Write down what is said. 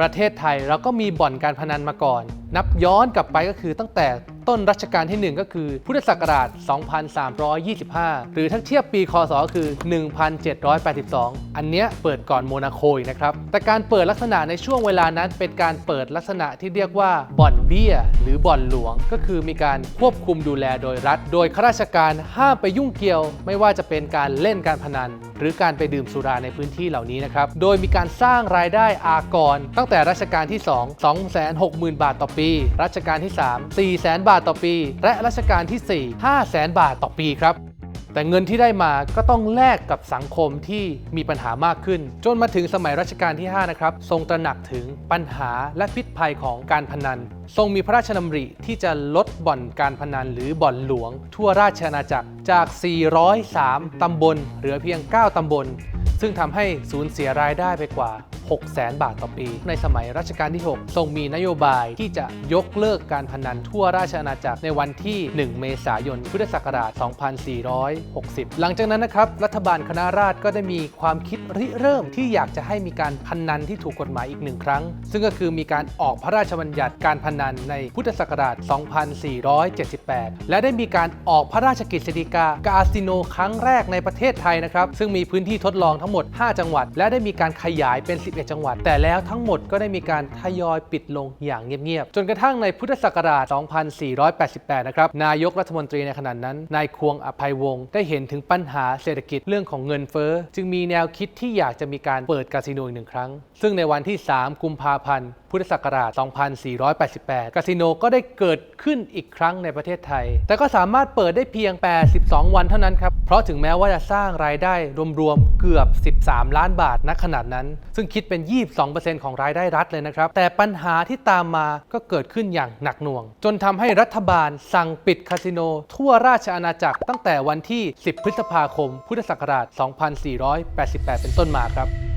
ประเทศไทยเราก็มีบ่อนการพนันมาก่อน นับย้อนกลับไปก็คือตั้งแต่ต้นรัชกาลที่ 1 ก็คือ พุทธศักราช 2325 หรือถ้าเทียบปีคศก็คือ 1782 อันเนี้ยเปิดก่อนโมนาโคอีกนะครับ แต่การเปิดลักษณะในช่วงเวลานั้นเป็นการเปิดลักษณะที่เรียกว่าบ่อนเบี้ย หรือบ่อนหลวง ก็คือมีการควบคุมดูแลโดยรัฐ โดยข้าราชการห้ามไปยุ่งเกี่ยว ไม่ว่าจะเป็นการเล่นการพนัน หรือการไปดื่มสุราในพื้นที่เหล่านี้นะครับ โดยมีการสร้างรายได้อากร ตั้งแต่รัชกาลที่ 2 260,000 บาทต่อปีรัชกาลที่ 3 4 0 0 0 0 บาทต่อปี และรัชกาลที่ 4 500,000 บาทต่อปีครับแต่เงินที่ได้มาก็ต้องแลกกับสังคมที่มีปัญหามากขึ้น จนมาถึงสมัยรัชกาลที่ 5 นะครับ ทรงตระหนักถึงปัญหาและพิษภัยของการพนัน ทรงมีพระราชดำริที่จะลดบ่อนการพนันหรือบ่อนหลวง ทั่วราชอาณาจักรจาก 403 ตำบล เหลือเพียง 9 ตำบล ซึ่งทำให้สูญเสียรายได้ไปกว่า 6 0แสนบาทต่อปี ในสมัยรัชกาลที่ 6 ทรงมีนโยบายที่จะยกเลิกการพนันทั่วราชอาณาจักรในวันที่ 1 เมษายน พุทธศักราช 2460 หลังจากนั้นนะครับ รัฐบาลคณะราษฎรก็ได้มีความคิดริเริ่มที่อยากจะให้มีการพนันที่ถูกกฎหมายอีกหนึ่งครั้ง ซึ่งก็คือมีการออกพระราชบัญญัติการพนันในพุทธศักราช 2478 และได้มีการออกพระราชกฤษฎีกากาสิโนครั้งแรกในประเทศไทยนะครับ ซึ่งมีพื้นที่ทดลองทั้งหมด 5 จังหวัด และได้มีการขยายเป็น 11จังหวัด แต่แล้วทั้งหมดก็ได้มีการทยอยปิดลงอย่างเงียบๆ จนกระทั่งในพุทธศักราช 2488 นะครับ นายกรัฐมนตรีในขณะนั้น นายควงอภัยวงศ์ได้เห็นถึงปัญหาเศรษฐกิจเรื่องของเงินเฟ้อ จึงมีแนวคิดที่อยากจะมีการเปิดคาสิโนอีกหนึ่งครั้ง ซึ่งในวันที่ 3 กุมภาพันธ์พุทธศักราช 2488 คาสิโนก็ได้เกิดขึ้นอีกครั้งในประเทศไทย แต่ก็สามารถเปิดได้เพียง 82 วันเท่านั้นครับเพราะถึงแม้ว่าจะสร้างรายได้รวมๆเกือบ 13 ล้านบาทณขนาดนั้น ซึ่งคิดเป็น 22%ของรายได้รัฐเลยนะครับ แต่ปัญหาที่ตามมาก็เกิดขึ้นอย่างหนักหน่วง จนทำให้รัฐบาลสั่งปิดคาสิโน ทั่วราชอาณาจักรตั้งแต่วันที่ 10 พฤษภาคม พุทธศักราช 2488 เป็นต้นมาครับ